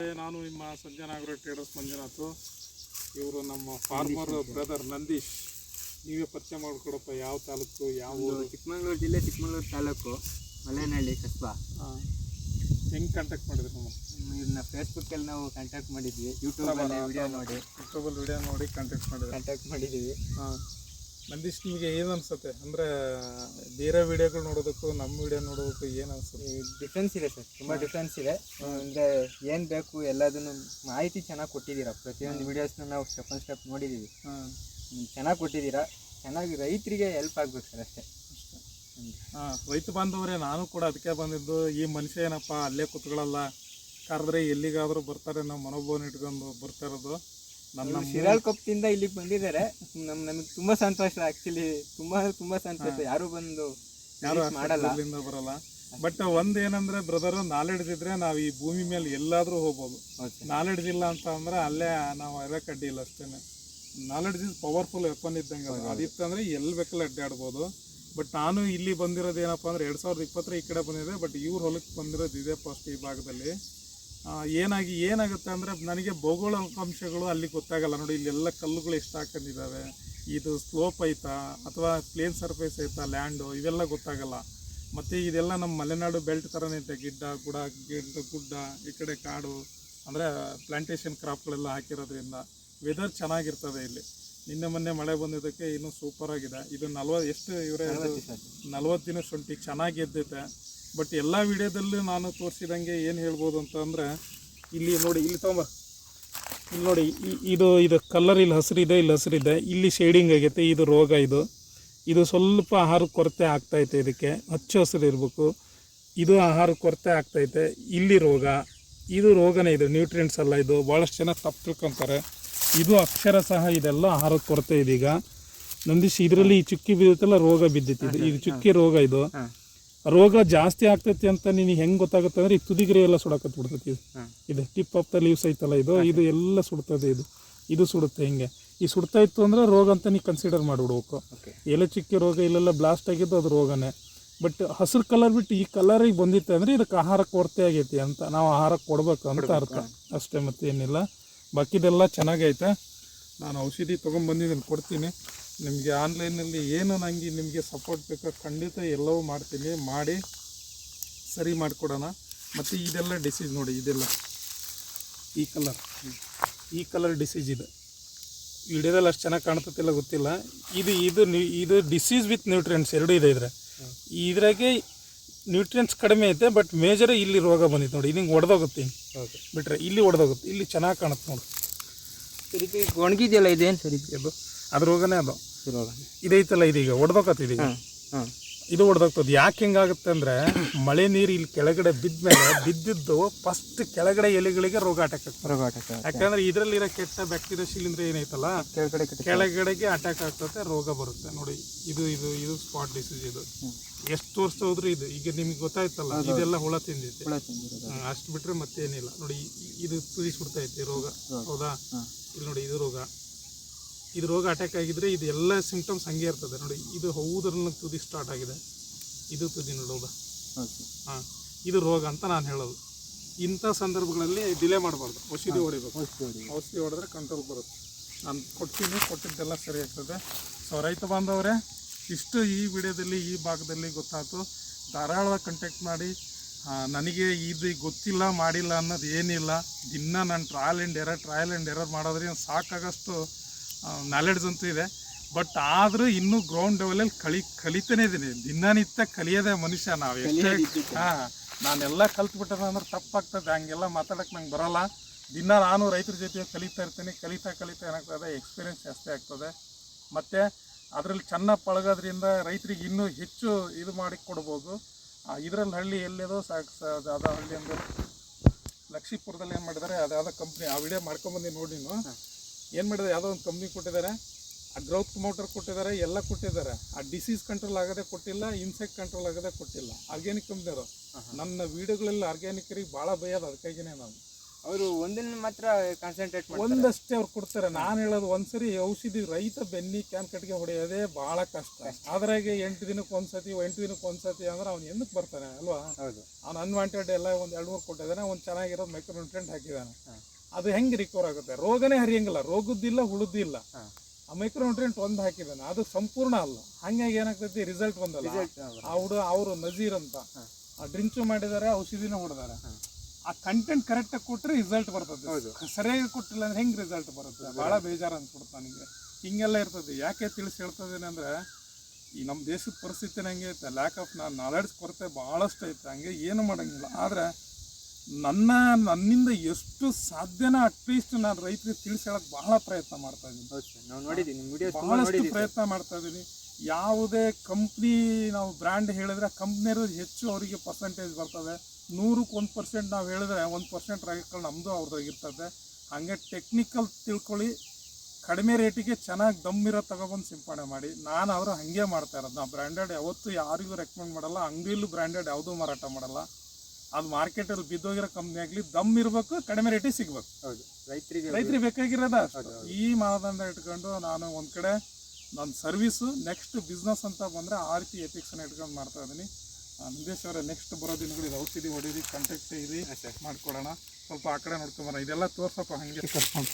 ನಾನು ನಿಮ್ಮ ಸಂಜನಾಗರ ಟ್ರೇಡರ್ಸ್ ಮಂಜುನಾಥ್. ಇವರು ನಮ್ಮ ಫಾರ್ಮರ್ ಬ್ರದರ್ ನಂದೀಶ್. ನೀವೇ ಪರಿಚಯ ಮಾಡಿಕೊಡಪ್ಪ ಯಾವ ತಾಲೂಕು ಯಾವ ಊರು? ಚಿಕ್ಕಮಗಳೂರು ಜಿಲ್ಲೆ ಚಿಕ್ಕಮಗಳೂರು ತಾಲೂಕು ಮಲೆನಹಳ್ಳಿ ಕಸ್ಬಾ. ಹೆಂಗೆ ಕಾಂಟ್ಯಾಕ್ಟ್ ಮಾಡಿದ್ರಿ ನಮ್ಮ ಇದನ್ನ ಫೇಸ್ಬುಕ್ಕಲ್ಲಿ ನಾವು ಕಾಂಟ್ಯಾಕ್ಟ್ ಮಾಡಿದ್ವಿ. ಯೂಟ್ಯೂಬಲ್ಲಿ ವಿಡಿಯೋ ನೋಡಿ. ಯೂಟ್ಯೂಬಲ್ಲಿ ವಿಡಿಯೋ ನೋಡಿ ಕಾಂಟ್ಯಾಕ್ಟ್ ಮಾಡಿದ್ವಿ ಕಾಂಟ್ಯಾಕ್ಟ್ ಮಾಡಿದ್ದೀವಿ. ಹಾಂ. ನಂದೀಶ್ ನಿಮಗೆ ಏನು ಅನ್ಸುತ್ತೆ? ಅಂದರೆ ಬೇರೆ ವಿಡಿಯೋಗಳು ನೋಡೋದಕ್ಕೂ ನಮ್ಮ ವಿಡಿಯೋ ನೋಡೋದಕ್ಕೂ ಏನು ಅನ್ಸುತ್ತೆ? ಡಿಫ್ರೆನ್ಸ್ ಇದೆ ಸರ್. ತುಂಬ ಡಿಫ್ರೆನ್ಸ್ ಇದೆ. ಅಂದರೆ ಏನು ಬೇಕು ಎಲ್ಲದನ್ನು ಮಾಹಿತಿ ಚೆನ್ನಾಗಿ ಕೊಟ್ಟಿದ್ದೀರಾ? ಪ್ರತಿಯೊಂದು ವಿಡಿಯೋಸ್ನ ನಾವು ಸ್ಟೆಪ್ ಒನ್ ಸ್ಟೆಪ್ ನೋಡಿದ್ದೀವಿ. ಹ್ಞೂ ಚೆನ್ನಾಗಿ ಕೊಟ್ಟಿದ್ದೀರಾ? ಚೆನ್ನಾಗಿ ರೈತರಿಗೆ ಹೆಲ್ಪ್ ಆಗ್ಬೇಕು ಸರ್ ಅಷ್ಟೇ. ಹಾಂ ರೈತ ಬಾಂಧವರೇ ನಾನು ಕೂಡ ಅದಕ್ಕೆ ಬಂದಿದ್ದು ಈ ಮನುಷ್ಯ ಏನಪ್ಪ ಅಲ್ಲೇ ಕೂತ್ಕೊಳ್ಳಲ್ಲ ಕರೆದ್ರೆ ಎಲ್ಲಿಗಾದರೂ ಬರ್ತಾರೆ ನಾವು ಮನೋಭಾವನ ಇಟ್ಕೊಂಡು ಬರ್ತಾ ಇರೋದು. ಇವ್ರು ಶಿರಾಳ್ ಕೊಪ್ಪದಿಂದ ಇಲ್ಲಿಗೆ ಬಂದಿದ್ದಾರೆ. ನಮ್ ನಮಗೆ ತುಂಬಾ ಸಂತೋಷ ಆಕ್ಚುಲಿ ತುಂಬಾ ತುಂಬಾ ಸಂತೋಷ. ಯಾರು ಬಂದು ಯಾರು ಮಾಡಲ್ಲ. ಬರಲ್ಲ. ಬಟ್ ಒಂದ್ ಏನಂದ್ರೆ ಬ್ರದರ್ ನಾಲೆಡ್ಜ್ ಇದ್ರೆ ನಾವ್ ಈ ಭೂಮಿ ಮೇಲೆ ಎಲ್ಲಾದ್ರೂ ಹೋಗ್ಬೋದು. ನಾಲೆಡ್ಜ್ ಇಲ್ಲ ಅಂತ ಅಂದ್ರೆ ಅಲ್ಲೇ ನಾವು ಇರಕ್ ಅಡ್ಡಿ ಇಲ್ಲ ಅಷ್ಟೇನೆ. ನಾಲೆಡ್ಜ್ ಇಸ್ ಪವರ್ಫುಲ್ ವೆಪನ್ ಇದ್ದಂಗೆ ಅದು ಅದಿತ್ತಂದ್ರೆ ಎಲ್ಲಿ ಬೇಕಲ್ಲ ಅಡ್ಡಾಡ್ಬೋದು. ಬಟ್ ನಾನು ಇಲ್ಲಿ ಬಂದಿರೋದು ಏನಪ್ಪ ಅಂದ್ರೆ ಎರಡ್ ಸಾವಿರದ ಇಪ್ಪತ್ತರ ಈ ಕಡೆ ಬಂದಿದೆ. ಬಟ್ ಇವ್ರ ಹೊಲಕ್ಕೆ ಬಂದಿರೋದು ಇದೆ ಫಸ್ಟ್ ಈ ಭಾಗದಲ್ಲಿ. ಏನಾಗಿ ಏನಾಗುತ್ತೆ ಅಂದರೆ ನನಗೆ ಭೌಗೋಳ ಅಂಶಗಳು ಅಲ್ಲಿ ಗೊತ್ತಾಗಲ್ಲ. ನೋಡಿ ಇಲ್ಲೆಲ್ಲ ಕಲ್ಲುಗಳು ಎಷ್ಟು ಹಾಕೊಂಡಿದ್ದಾವೆ. ಇದು ಸ್ಲೋಪ್ ಐತಾ ಅಥವಾ ಪ್ಲೇನ್ ಸರ್ಫೇಸ್ ಐತಾ ಲ್ಯಾಂಡು ಇವೆಲ್ಲ ಗೊತ್ತಾಗಲ್ಲ. ಮತ್ತು ಇದೆಲ್ಲ ನಮ್ಮ ಮಲೆನಾಡು ಬೆಲ್ಟ್ ಥರನೇ ಇದೆ. ಗಿಡ್ಡ ಗುಡ ಗಿಡ್ಡ ಗುಡ್ಡ ಈ ಕಡೆ ಕಾಡು ಅಂದರೆ ಪ್ಲಾಂಟೇಶನ್ ಕ್ರಾಪ್ಗಳೆಲ್ಲ ಹಾಕಿರೋದ್ರಿಂದ ವೆದರ್ ಚೆನ್ನಾಗಿರ್ತದೆ ಇಲ್ಲಿ. ನಿನ್ನೆ ಮೊನ್ನೆ ಮಳೆ ಬಂದಿದ್ದಕ್ಕೆ ಇನ್ನೂ ಸೂಪರಾಗಿದೆ ಇದು ನಲ್ವತ್ತು ಎಷ್ಟು ಇವರೇ ನಲ್ವತ್ತು ದಿನ ಶುಂಠಿ ಚೆನ್ನಾಗಿ ಎದ್ದೈತೆ ಬಟ್ ಎಲ್ಲ ವಿಡಿಯೋದಲ್ಲೂ ನಾನು ತೋರಿಸಿದಂಗೆ ಏನು ಹೇಳ್ಬೋದು ಅಂತ ಅಂದರೆ ಇಲ್ಲಿ ನೋಡಿ ಇಲ್ಲಿ ತೊಗೊಂಬ. ಇಲ್ಲಿ ನೋಡಿ ಇದು ಇದು ಕಲರ್ ಇಲ್ಲಿ ಹಸಿರಿದೆ ಇಲ್ಲಿ ಹಸಿರಿದೆ. ಇಲ್ಲಿ ಶೇಡಿಂಗ್ ಆಗೈತೆ ಇದು ರೋಗ ಇದು. ಇದು ಸ್ವಲ್ಪ ಆಹಾರ ಕೊರತೆ ಆಗ್ತೈತೆ ಇದಕ್ಕೆ. ಹಚ್ಚ ಹಸಿರು ಇರಬೇಕು. ಇದು ಆಹಾರ ಕೊರತೆ ಆಗ್ತೈತೆ ಇಲ್ಲಿ ರೋಗ. ಇದು ರೋಗನೇ ಇದು ನ್ಯೂಟ್ರಿಯೆಂಟ್ಸ್ ಅಲ್ಲ ಇದು. ಭಾಳಷ್ಟು ಜನ ತಪ್ಪು ತಿಳ್ಕೊತಾರೆ. ಇದು ಅಕ್ಷರ ಸಹ ಇದೆಲ್ಲ ಆಹಾರ ಕೊರತೆ ಇದೀಗ. ನಂದಿಸಿ ಇದರಲ್ಲಿ ಈ ಚುಕ್ಕಿ ಬಿದ್ದಿತ್ತಲ್ಲ ರೋಗ ಬಿದ್ದಿತ್ತು ಇದು. ಇದು ಚುಕ್ಕಿ ರೋಗ ಇದು. ರೋಗ ಜಾಸ್ತಿ ಆಗ್ತೈತಿ ಅಂತ ನಿನಗೆ ಹೆಂಗೆ ಗೊತ್ತಾಗುತ್ತೆ ಅಂದ್ರೆ ಈ ತುದಿಗಿರಿ ಎಲ್ಲ ಸುಡಕತ್ ಬಿಡ್ತೈತಿ ಇದು. ಇದು ಟಿಪ್ ಆಫ್ ದ ಲೀವ್ಸ್ ಐತಲ್ಲ ಇದು? ಇದು ಎಲ್ಲ ಸುಡ್ತದೆ ಇದು. ಇದು ಸುಡುತ್ತೆ ಹಿಂಗೆ. ಈ ಸುಡ್ತಾ ಇತ್ತು ಅಂದ್ರೆ ರೋಗ ಅಂತ ನೀವು ಕನ್ಸಿಡರ್ ಮಾಡಿಬಿಡ್ಬೇಕು. ಎಲೆ ಚುಕ್ಕಿ ರೋಗ ಇಲ್ಲೆಲ್ಲ ಬ್ಲಾಸ್ಟ್ ಆಗಿದ್ದು ಅದು ರೋಗನೇ. ಬಟ್ ಹಸಿರು ಕಲರ್ ಬಿಟ್ಟು ಈ ಕಲರಿಗೆ ಬಂದಿತ್ತು ಅಂದರೆ ಇದಕ್ಕೆ ಆಹಾರ ಕೊರತೆ ಆಗೈತಿ ಅಂತ ನಾವು ಆಹಾರ ಕೊಡ್ಬೇಕು ಅಂತ ಅರ್ಥ. ಅಷ್ಟೇ ಮತ್ತೆ ಏನಿಲ್ಲ ಬಾಕಿದೆಲ್ಲ ಚೆನ್ನಾಗೈತೆ. ನಾನು ಔಷಧಿ ತೊಗೊಂಬಂದಿದ್ದೀನಿ ಕೊಡ್ತೀನಿ. ನಿಮಗೆ ಆನ್ಲೈನಲ್ಲಿ ಏನು ನನಗೆ ನಿಮಗೆ ಸಪೋರ್ಟ್ ಬೇಕೋ ಖಂಡಿತ ಎಲ್ಲವೂ ಮಾಡ್ತೀನಿ. ಮಾಡಿ ಸರಿ ಮಾಡಿಕೊಡೋಣ. ಮತ್ತು ಇದೆಲ್ಲ ಡಿಸೀಸ್ ನೋಡಿ ಇದೆಲ್ಲ. ಈ ಕಲರ್ ಈ ಕಲರ್ ಡಿಸೀಸ್ ಇದೆ. ವಿಡಿಯೋದಲ್ಲಿ ಅಷ್ಟು ಚೆನ್ನಾಗಿ ಕಾಣ್ತತಿಲ್ಲ ಗೊತ್ತಿಲ್ಲ. ಇದು ಇದು ಇದು ಡಿಸೀಸ್ ವಿತ್ ನ್ಯೂಟ್ರಿಯೆಂಟ್ಸ್ ಎರಡೂ ಇದೆ ಇದ್ರೆ ಇದ್ರಾಗೆ ನ್ಯೂಟ್ರಿಯೆಂಟ್ಸ್ ಕಡಿಮೆ ಐತೆ ಬಟ್ ಮೇಜರ್ ಇಲ್ಲಿ ರೋಗ ಬಂದಿತ್ತು ನೋಡಿ. ಇದು ಹಿಂಗೆ ಒಡೆದೋಗುತ್ತೆ ಓಕೆ ಬಿಟ್ರೆ ಇಲ್ಲಿ ಒಡೆದೋಗುತ್ತೆ. ಇಲ್ಲಿ ಚೆನ್ನಾಗಿ ಕಾಣುತ್ತೆ ನೋಡಿ. ಒಣಗಿದೆಯಲ್ಲ ಇದೇನು ಸರಿ? ಅದು ಇದು ಅದು ರೋಗನೇ ಅದು. ರೋಗ ಇದೈತಲ್ಲ ಇದೀಗ ಹಾಂ ಹಾಂ ಇದು ಹೊಡೆದೋಗ್ತದೆ ಯಾಕೆ ಹಿಂಗಾಗುತ್ತೆ ಅಂದ್ರೆ ಮಳೆ ನೀರು ಇಲ್ಲಿ ಕೆಳಗಡೆ ಬಿದ್ಮೇಲೆ ಬಿದ್ದಿದ್ದು ಫಸ್ಟ್ ಕೆಳಗಡೆ ಎಲೆಗಳಿಗೆ ರೋಗ ಅಟ್ಯಾಕ್ ಆಗ್ತದೆ. ರೋಗ ಅಟ್ಯಾಕ್ ಯಾಕಂದ್ರೆ ಇದರಲ್ಲಿರೋ ಕೆಟ್ಟ ಬ್ಯಾಕ್ಟೀರಿಯಾ ಶಿಲೀಂಧ್ರ ಏನೈತಲ್ಲ ಕೆಳಗಡೆ ಕೆಳಗಡೆಗೆ ಅಟ್ಯಾಕ್ ಆಗ್ತದೆ ರೋಗ ಬರುತ್ತೆ. ನೋಡಿ ಇದು ಇದು ಇದು ಸ್ಪಾಟ್ ಡಿಸೀಸ್ ಇದು. ಎಷ್ಟು ವರ್ಷ ಹೋದ್ರು ಇದು ಈಗ ನಿಮ್ಗೆ ಗೊತ್ತಾಯ್ತಲ್ಲ ಇದೆಲ್ಲ ಹುಳ ತಿಂದಿದೆ ಅಷ್ಟು ಬಿಟ್ರೆ ಮತ್ತೇನಿಲ್ಲ. ನೋಡಿ ಇದು ತುದಿ ಸುಡ್ತೈತೆ ರೋಗ. ಹೌದಾ? ಇಲ್ಲಿ ನೋಡಿ ಇದು ರೋಗ. ಇದು ರೋಗ ಅಟ್ಯಾಕ್ ಆಗಿದ್ರೆ ಇದು ಎಲ್ಲ ಸಿಂಪ್ಟಮ್ಸ್ ಹಂಗೆ ಇರ್ತದೆ. ನೋಡಿ ಇದು ಹೌದ್ರನ್ನ ತುದಿ ಸ್ಟಾರ್ಟ್ ಆಗಿದೆ. ಇದು ತುದಿ ನೋಡೋದು ಹಾಂ ಇದು ರೋಗ ಅಂತ ನಾನು ಹೇಳೋದು. ಇಂಥ ಸಂದರ್ಭಗಳಲ್ಲಿ ಡಿಲೇ ಮಾಡಬಾರ್ದು. ಔಷಧಿ ಹೊಡಿಬೇಕು. ಔಷಧಿ ಹೊಡಿ ಔಷಧಿ ಹೊಡೆದ್ರೆ ಕಂಟ್ರೋಲ್ ಬರುತ್ತೆ. ನಾನು ಕೊಟ್ಟಿದ್ದು ಕೊಟ್ಟಿದ್ದೆಲ್ಲ ಸರಿ ಆಗ್ತದೆ. ಸೊ ರೈತ ಬಾಂಧವರೇ ಇಷ್ಟು ಈ ವಿಡಿಯೋದಲ್ಲಿ ಈ ಭಾಗದಲ್ಲಿ ಗೊತ್ತಾಯ್ತು. ಧಾರಾಳವಾಗಿ ಕಾಂಟ್ಯಾಕ್ಟ್ ಮಾಡಿ. ನನಗೆ ಇದು ಗೊತ್ತಿಲ್ಲ ಮಾಡಿಲ್ಲ ಅನ್ನೋದು ಏನಿಲ್ಲ. ದಿನ ನಾನು trial and error trial and error ಮಾಡೋದ್ರಿಂದ ಸಾಕಾಗಷ್ಟು ನಾಲೆಡ್ಜ್ ಅಂತೂ ಇದೆ. ಬಟ್ ಆದರೂ ಇನ್ನೂ ಗ್ರೌಂಡ್ ಲೆವೆಲಲ್ಲಿ ಕಲಿ ಕಲಿತಾನೆ ಇದ್ದೀನಿ ದಿನನಿತ್ಯ ಕಲಿಯೋದೇ ಮನುಷ್ಯ ನಾವು. ಎಷ್ಟೇ ಹಾಂ ನಾನೆಲ್ಲ ಕಲ್ತ್ಬಿಟ್ಟೆ ಅಂದ್ರೆ ತಪ್ಪಾಗ್ತದೆ. ಹಂಗೆಲ್ಲ ಮಾತಾಡಕ್ಕೆ ನಂಗೆ ಬರಲ್ಲ. ದಿನ ನಾನು ರೈತರ ಜೊತೆ ಕಲಿತಾ ಇರ್ತೀನಿ. ಕಲಿತಾ ಕಲಿತಾ ಏನಾಗ್ತದೆ? ಎಕ್ಸ್ಪೀರಿಯನ್ಸ್ ಜಾಸ್ತಿ ಆಗ್ತದೆ. ಮತ್ತು ಅದರಲ್ಲಿ ಚೆನ್ನಾಗಿ ಪಳಗೋದ್ರಿಂದ ರೈತರಿಗೆ ಇನ್ನೂ ಹೆಚ್ಚು ಇದು ಮಾಡಿ ಕೊಡ್ಬೋದು. ಇದರಲ್ಲಿ ಹಳ್ಳಿ ಎಲ್ಲಿದೋ ಸಾಕು ಅದ ಹಳ್ಳಿ ಅಂದ್ರೆ ಲಕ್ಷ್ಮೀಪುರದಲ್ಲಿ ಏನು ಮಾಡಿದ್ದಾರೆ? ಅದು ಯಾವುದೋ ಕಂಪ್ನಿ ಆ ವಿಡಿಯೋ ಮಾಡ್ಕೊಂಬಂದು ನೋಡಿ ನೀನು. ಏನು ಮಾಡಿದೆ ಯಾವುದೋ ಒಂದು ಕಂಪ್ನಿ ಕೊಟ್ಟಿದ್ದಾರೆ ಆ ಗ್ರೌತ್ ಮೋಟರ್ ಕೊಟ್ಟಿದ್ದಾರೆ ಎಲ್ಲ ಕೊಟ್ಟಿದ್ದಾರೆ. ಆ ಡಿಸೀಸ್ ಕಂಟ್ರೋಲ್ ಆಗೋದೇ ಕೊಟ್ಟಿಲ್ಲ ಇನ್ಸೆಕ್ಟ್ ಕಂಟ್ರೋಲ್ ಆಗೋದೇ ಕೊಟ್ಟಿಲ್ಲ. ಆರ್ಗ್ಯಾನಿಕ್ ಕಂಪ್ನಿಯವರು ನನ್ನ ವೀಡಿಯೋಗಳಲ್ಲಿ ಆರ್ಗ್ಯಾನಿಕರಿಗೆ ಭಾಳ ಭಯ ಅದು ಅದಕ್ಕಾಗಿನೇ ನಾನು. ಅವರು ಒಂದಿನ ಮಾತ್ರ ಕಾನ್ಸಂಟ್ರೇಟ್ ಒಂದಷ್ಟೇ ಅವ್ರು ಕೊಡ್ತಾರೆ. ನಾನು ಹೇಳೋದು ಒಂದ್ಸರಿ ಔಷಧಿ ರೈತ ಬೆನ್ನಿ ಕ್ಯಾನ್ ಕಟ್ಟಿಗೆ ಹೊಡೆಯೋದೇ ಬಹಳ ಕಷ್ಟ. ಅದ್ರಾಗೆ ಎಂಟು ದಿನಕ್ಕೆ ಒಂದ್ಸತಿ ಎಂಟು ದಿನಕ್ಕೆ ಒಂದ್ಸತಿ ಅಂದ್ರೆ ಅವ್ನು ಎಂದಕ್ಕೆ ಬರ್ತಾನೆ ಅಲ್ವಾ? ಹೌದು. ಅವ್ನು ಅನ್ವಾಂಟೆಡ್ ಎಲ್ಲ ಒಂದು ಎರಡು ಮೂರು ಕೊಟ್ಟಿದ್ದಾನೆ ಒಂದು ಚೆನ್ನಾಗಿರೋದು ಮೈಕ್ರೋನ್ಯೂಟ್ರೆಂಟ್ ಹಾಕಿದ್ದಾನೆ. ಹಾ. ಅದು ಹೆಂಗೆ ರಿಕವರ್ ಆಗುತ್ತೆ? ರೋಗನೇ ಹರಿಯಂಗಿಲ್ಲ ರೋಗದ್ದಿಲ್ಲ ಹುಳುದಿಲ್ಲ. ಆ ಮೈಕ್ರೋನ್ಯೂಟ್ರೆಂಟ್ ಒಂದು ಹಾಕಿದ್ದಾನೆ ಅದು ಸಂಪೂರ್ಣ ಅಲ್ಲ. ಹಂಗಾಗಿ ಏನಾಗ್ತೈತಿ ರಿಸಲ್ಟ್ ಬಂದಲ್ಲ. ಆ ಅವ್ರು ಅವರು ನಜೀರ್ ಅಂತ. ಆ ಡ್ರಿಂಚು ಮಾಡಿದ್ದಾರೆ ಔಷಧಿನ ಹೊಡೆದಾರೆ. ಆ ಕಂಟೆಂಟ್ ಕರೆಕ್ಟಾಗಿ ಕೊಟ್ಟರೆ ರಿಸಲ್ಟ್ ಬರ್ತದೆ. ಸರಿಯಾಗಿ ಕೊಟ್ಟಿಲ್ಲ ಅಂದ್ರೆ ಹೆಂಗೆ ರಿಸಲ್ಟ್ ಬರುತ್ತೆ? ಭಾಳ ಬೇಜಾರು ಅನ್ಸ್ಬಿಡುತ್ತೆ ನನಗೆ. ಹಿಂಗೆಲ್ಲ ಇರ್ತದೆ. ಯಾಕೆ ತಿಳಿಸಿ ಹೇಳ್ತದೇನೆ ಅಂದ್ರೆ ಈ ನಮ್ಮ ದೇಶದ ಪರಿಸ್ಥಿತಿ ಹಂಗೆ ಐತೆ. ಲ್ಯಾಕ್ ಆಫ್ ನಾ ನಾಲೆಡ್ಜ್ ಕೊರತೆ ಭಾಳಷ್ಟು ಐತೆ. ಹಂಗೆ ಏನು ಮಾಡೋಂಗಿಲ್ಲ. ಆದರೆ ನನ್ನ ನನ್ನಿಂದ ಎಷ್ಟು ಸಾಧ್ಯನೋ ಅಟ್ಲೀಸ್ಟ್ ನಾನು ರೈತರಿಗೆ ತಿಳಿಸ್ಕೊಳಕ್ ಬಹಳ ಪ್ರಯತ್ನ ಮಾಡ್ತಾ ಇದ್ದೀನಿ. ಬಹಳಷ್ಟು ಪ್ರಯತ್ನ ಮಾಡ್ತಾ ಇದ್ದೀನಿ. ಯಾವುದೇ ಕಂಪ್ನಿ ನಾವು ಬ್ರ್ಯಾಂಡ್ ಹೇಳಿದ್ರೆ ಕಂಪ್ನಿಯರು ಹೆಚ್ಚು ಅವರಿಗೆ ಪರ್ಸೆಂಟೇಜ್ ಬರ್ತದೆ. ನೂರಕ್ಕೆ ಒಂದು ಪರ್ಸೆಂಟ್ ನಾವು ಹೇಳಿದ್ರೆ ಒಂದು ಪರ್ಸೆಂಟ್ ರೈತಗಳು ನಮ್ಮದು ಅವ್ರದ್ದಾಗಿರ್ತದೆ ಹಾಗೆ ಟೆಕ್ನಿಕಲ್ ತಿಳ್ಕೊಳ್ಳಿ ಕಡಿಮೆ ರೇಟಿಗೆ ಚೆನ್ನಾಗಿ ದಮ್ಮಿರೋ ತಗೊಬಂದು ಸಿಂಪಡಣೆ ಮಾಡಿ. ನಾನು ಅವರು ಹಾಗೆ ಮಾಡ್ತಾ ಇರೋದು. ನಾವು ಬ್ರ್ಯಾಂಡೆಡ್ ಯಾವತ್ತೂ ಯಾರಿಗೂ ರೆಕಮೆಂಡ್ ಮಾಡಲ್ಲ ಅಂಗಡಿಯಲ್ಲೂ ಬ್ರ್ಯಾಂಡೆಡ್ ಯಾವುದೂ ಮಾರಾಟ ಮಾಡಲ್ಲ. ಅದು ಮಾರ್ಕೆಟಲ್ಲಿ ಬಿದ್ದೋಗಿರೋ ಕಂಪ್ನಿ ಆಗಲಿ ದಮ್ ಇರಬೇಕು ಕಡಿಮೆ ರೇಟಿಗೆ ಸಿಗ್ಬೇಕು. ಹೌದು. ರೈತರಿಗೆ ರೈತರಿಗೆ ಬೇಕಾಗಿರೋದ ಈ ಮಾನದಂಡ ಇಟ್ಕೊಂಡು ನಾನು ಒಂದು ಕಡೆ ನನ್ನ ಸರ್ವಿಸು ನೆಕ್ಸ್ಟ್ ಬಿಸ್ನೆಸ್ ಅಂತ ಬಂದ್ರೆ ಆ ರೀತಿ ಎಥಿಕ್ಸ್ ಇಟ್ಕೊಂಡು ಮಾಡ್ತಾ ಇದ್ದೀನಿ. ನಂದೇಶ್ ಅವರೇ ನೆಕ್ಸ್ಟ್ ಬರೋ ದಿನಗಳಿಗೆ ಔಷಧಿ ಹೊಡೀರಿ ಕಾಂಟ್ಯಾಕ್ಟ್ ಇರಿ ಮಾಡ್ಕೊಡೋಣ. ಸ್ವಲ್ಪ ಆ ಕಡೆ ನೋಡ್ಕೊಂಬರೋಣ ಇದೆಲ್ಲ ತೋರ್ಸಪ್ಪ ಹಂಗೆ. ಕರ್ಕೊಂಡು